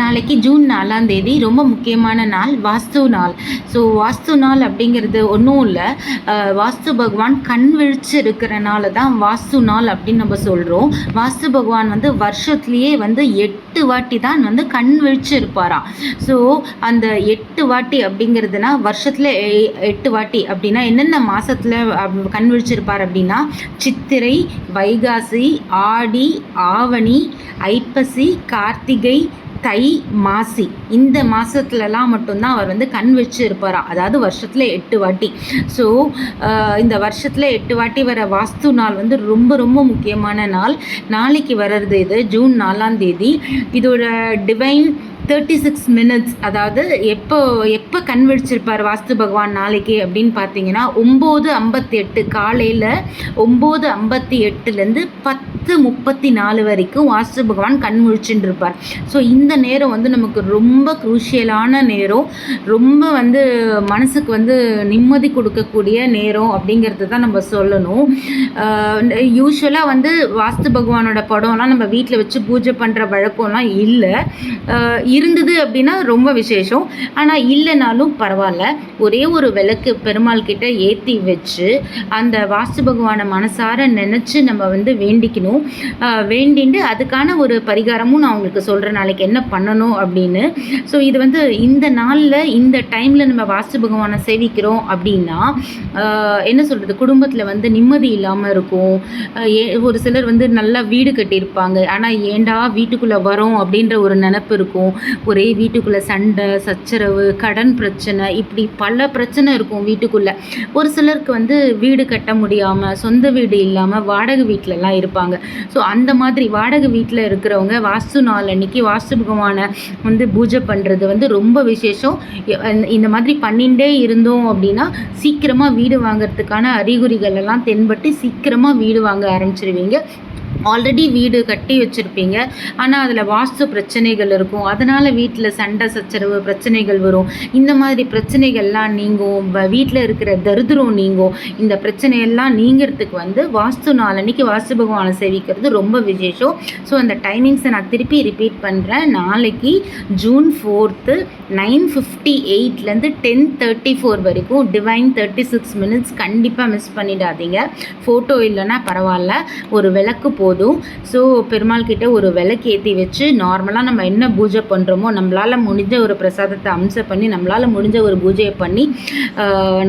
நாளைக்கு ஜூன் நாலாம் தேதி ரொம்ப முக்கியமான நாள் வாஸ்து நாள். ஸோ வாஸ்து நாள் அப்படிங்கிறது ஒன்றும் இல்லை. வாஸ்து பகவான் கண் விழிச்சு இருக்கிறனால தான் வாஸ்து நாள் அப்படின்னு நம்ம சொல்கிறோம் வாஸ்து பகவான் வந்து வருஷத்துலேயே வந்து எட்டு வாட்டி தான் வந்து கண் விழிச்சு இருப்பாராம் ஸோ அந்த எட்டு வாட்டி அப்படிங்கிறதுனா வருஷத்தில் எட்டு வாட்டி அப்படின்னா என்னென்ன மாதத்தில் கண் விழிச்சிருப்பார் அப்படின்னா சித்திரை வைகாசி ஆடி ஆவணி ஐப்பசி கார்த்திகை தை மாசி. இந்த மாதத்துலலாம் மட்டும்தான் அவர் வந்து கண் வச்சு அதாவது வருஷத்தில் எட்டு வாட்டி. ஸோ இந்த வருஷத்தில் எட்டு வாட்டி வர வாஸ்து நாள் வந்து ரொம்ப ரொம்ப முக்கியமான நாள். நாளைக்கு வர்றது இது ஜூன் நாலாம் தேதி. இதோட டிவைன் தேர்ட்டி சிக்ஸ் மினிட்ஸ் அதாவது எப்போ எப்போ கண் விழிச்சிருப்பார் வாஸ்து பகவான் நாளைக்கு அப்படின்னு பார்த்தீங்கன்னா ஒம்பது ஐம்பத்தி எட்டு காலையில் ஒம்பது ஐம்பத்தி எட்டுலேருந்து பத்து பத்து முப்பத்தி நாலு வரைக்கும் வாஸ்து பகவான் கண் முழிச்சுட்டு இருப்பார் ஸோ இந்த நேரம் வந்து நமக்கு ரொம்ப குரூஷியலான நேரம். ரொம்ப வந்து மனசுக்கு வந்து நிம்மதி கொடுக்கக்கூடிய நேரம் அப்படிங்கிறது தான் நம்ம சொல்லணும். யூஸ்வலாக வந்து வாஸ்து பகவானோட படம்லாம் நம்ம வீட்டில் வச்சு பூஜை பண்ணுற வழக்கம்லாம் இல்லை. இருந்தது அப்படின்னா ரொம்ப விசேஷம். ஆனால் இல்லைனாலும் பரவாயில்ல. ஒரே ஒரு விளக்கு பெருமாள் கிட்ட ஏற்றி வச்சு அந்த வாஸ்து பகவானை மனசார நினச்சி நம்ம வந்து வேண்டிக்கணும். வேண்டிண்டு அதுக்கான ஒரு பரிகாரமும் நான் உங்களுக்கு சொல்கிறேன் நாளைக்கு என்ன பண்ணணும் அப்படின்னு. ஸோ இது வந்து இந்த நாளில் இந்த டைமில் நம்ம வாஸ்து பகவானை சேவிக்கிறோம் அப்படின்னா என்ன சொல்கிறது குடும்பத்தில் வந்து நிம்மதி இல்லாமல் இருக்கும். ஒரு சிலர் வந்து நல்லா வீடு கட்டியிருப்பாங்க. ஆனால் ஏண்டா வீட்டுக்குள்ளே வரோம் அப்படின்ற ஒரு நினப்பு இருக்கும். ஒரே வீட்டுக்குள்ளே சண்டை சச்சரவு கடன் பிரச்சனை இப்படி பல பிரச்சனை இருக்கும் வீட்டுக்குள்ளே. ஒரு சிலருக்கு வந்து வீடு கட்ட முடியாமல் சொந்த வீடு இல்லாமல் வாடகை வீட்டிலலாம் இருப்பாங்க. ஸோ அந்த மாதிரி வாடகை வீட்டில் இருக்கிறவங்க வாஸ்து நாள் அன்னைக்கு வாஸ்து பகவானை வந்து பூஜை பண்ணுறது வந்து ரொம்ப விசேஷம். இந்த மாதிரி பண்ணிகிட்டே இருந்தோம் அப்படின்னா சீக்கிரமாக வீடு வாங்கிறதுக்கான அறிகுறிகள் எல்லாம் தென்பட்டு சீக்கிரமாக வீடு வாங்க ஆரம்பிச்சிருவீங்க. ஆல்ரெடி வீடு கட்டி வச்சுருப்பீங்க. ஆனால் அதில் வாஸ்து பிரச்சனைகள் இருக்கும். அதனால் வீட்டில் சண்டை சச்சரவு பிரச்சனைகள் வரும். இந்த மாதிரி பிரச்சனைகள்லாம் நீங்கும். வீட்டில் இருக்கிற தரித்திரம் நீங்கும். இந்த பிரச்சனையெல்லாம் நீங்கிறதுக்கு வந்து வாஸ்து நாளன்னைக்கு வாஸ்து பகவானை சேவிக்கிறது ரொம்ப விசேஷம். ஸோ அந்த டைமிங்ஸை நான் திருப்பி ரிப்பீட் பண்ணுறேன் நாளைக்கு ஜூன் ஃபோர்த்து நைன் ஃபிஃப்டி எயிட்லேருந்து டென் தேர்ட்டி ஃபோர் வரைக்கும் டிவைன் தேர்ட்டி சிக்ஸ் மினிட்ஸ் கண்டிப்பாக மிஸ் பண்ணிடாதீங்க. ஃபோட்டோ இல்லைன்னா பரவாயில்ல. ஒரு விளக்கு போ போதும். ஸோ பெருமாள் கிட்ட ஒரு விளக்கு ஏற்றி வச்சு நார்மலாக நம்ம என்ன பூஜை பண்ணுறோமோ நம்மளால் முடிஞ்ச ஒரு பிரசாதத்தை அம்சம் பண்ணி நம்மளால் முடிஞ்ச ஒரு பூஜையை பண்ணி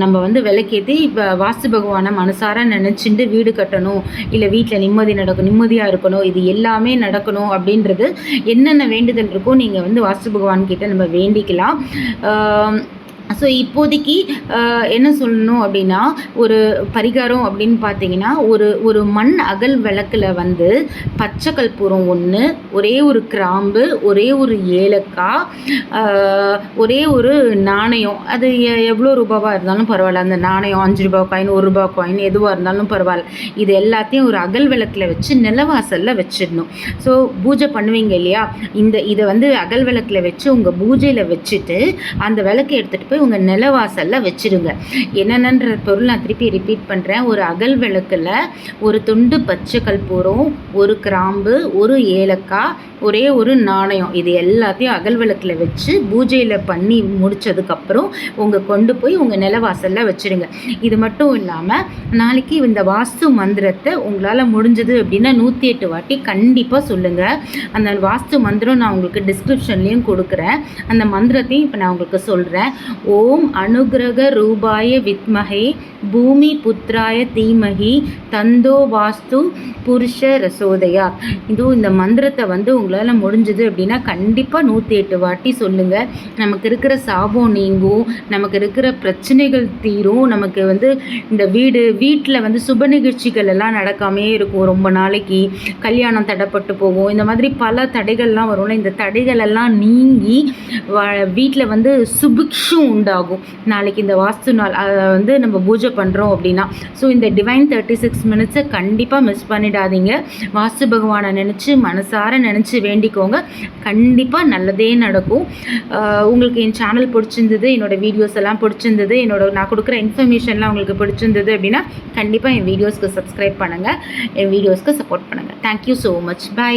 நம்ம வந்து விளக்கேற்றி இப்போ வாஸ்து பகவானை மனசார நினச்சிட்டு வீடு கட்டணும் இல்லை வீட்டில் நிம்மதி நடக்கும் நிம்மதியாக இருக்கணும் இது எல்லாமே நடக்கணும் அப்படின்றது என்னென்ன வேண்டுதல் இருக்கோ நீங்கள் வந்து வாஸ்து பகவான் கிட்ட நம்ம வேண்டிக்கலாம். ஸோ இப்போதைக்கு என்ன சொல்லணும் அப்படின்னா ஒரு பரிகாரம் அப்படின்னு பார்த்தீங்கன்னா ஒரு ஒரு மண் அகல் விளக்கில் வந்து பச்சை கற்பூரம் ஒன்று ஒரே ஒரு கிராம்பு ஒரே ஒரு ஏலக்காய் ஒரே ஒரு நாணயம். அது எவ்வளோ ரூபாவாக இருந்தாலும் பரவாயில்ல. அந்த நாணயம் அஞ்சு ரூபா காயின் ஒரு ரூபா காயின் எதுவாக இருந்தாலும் பரவாயில்ல. இது எல்லாத்தையும் ஒரு அகல் விளக்கில் வச்சு நிலவாசலில் வச்சிடணும். ஸோ பூஜை பண்ணுவீங்க இல்லையா? இந்த இதை வந்து அகல் விளக்கில் வச்சு உங்கள் பூஜையில் வச்சுட்டு அந்த விளக்கை எடுத்துகிட்டு போய் உங்கள் நிலவாசலில் வச்சுருங்க. என்னென்னன்ற பொருள் நான் திருப்பி ரிப்பீட் பண்ணுறேன் ஒரு அகல் விளக்கில் ஒரு துண்டு பச்சை கற்பூரம் ஒரு கிராம்பு ஒரு ஏலக்காய் ஒரே ஒரு நாணயம். இது எல்லாத்தையும் அகல் விளக்கில் வச்சு பூஜையில் பண்ணி முடித்ததுக்கப்புறம் உங்கள் கொண்டு போய் உங்கள் நிலவாசலில் வச்சுருங்க. இது மட்டும் இல்லாமல் நாளைக்கு இந்த வாஸ்து மந்திரத்தை உங்களால் முடிஞ்சது அப்படின்னா நூற்றி எட்டு வாட்டி கண்டிப்பாக சொல்லுங்கள் அந்த வாஸ்து மந்திரம் நான் உங்களுக்கு டிஸ்கிரிப்ஷன்லேயும் கொடுக்குறேன். அந்த மந்திரத்தையும் இப்போ நான் உங்களுக்கு சொல்கிறேன் ஓம் அனுகிரக ரூபாய வித்மகே பூமி புத்திராய தீமகி தந்தோ வாஸ்து புருஷ ரசோதையா. இதுவும் இந்த மந்திரத்தை வந்து உங்களால் முடிஞ்சது அப்படின்னா கண்டிப்பாக நூற்றி எட்டு வாட்டி சொல்லுங்கள் நமக்கு இருக்கிற சாபம் நீங்கும். நமக்கு இருக்கிற பிரச்சனைகள் தீரும். நமக்கு வந்து இந்த வீடு வீட்டில் வந்து சுப நிகழ்ச்சிகள் எல்லாம் நடக்காமே இருக்கும் ரொம்ப நாளைக்கு. கல்யாணம் தடைப்பட்டு போகும். இந்த மாதிரி பல தடைகள்லாம் வரும்ல. இந்த தடைகள் எல்லாம் நீங்கி வீட்டில் வந்து சுபிக்ஷும் உண்டாகும். நாளைக்கு இந்த வாஸ்து நாள் அதை வந்து நம்ம பூஜை பண்ணுறோம் அப்படின்னா. ஸோ இந்த டிவைன் தேர்ட்டி சிக்ஸ் மினிட்ஸை கண்டிப்பாக மிஸ் பண்ணிடாதீங்க. வாஸ்து பகவானை நினச்சி மனசார நினச்சி வேண்டிக்கோங்க. கண்டிப்பாக நல்லதே நடக்கும். உங்களுக்கு என் சேனல் பிடிச்சிருந்தது என்னோடய வீடியோஸ் எல்லாம் பிடிச்சிருந்தது என்னோட நான் கொடுக்குற இன்ஃபர்மேஷன்லாம் உங்களுக்கு பிடிச்சிருந்தது அப்படின்னா கண்டிப்பாக என் வீடியோஸ்க்கு சப்ஸ்கிரைப் பண்ணுங்கள் என் வீடியோஸ்க்கு சப்போர்ட் பண்ணுங்கள் தேங்க்யூ ஸோ மச் பை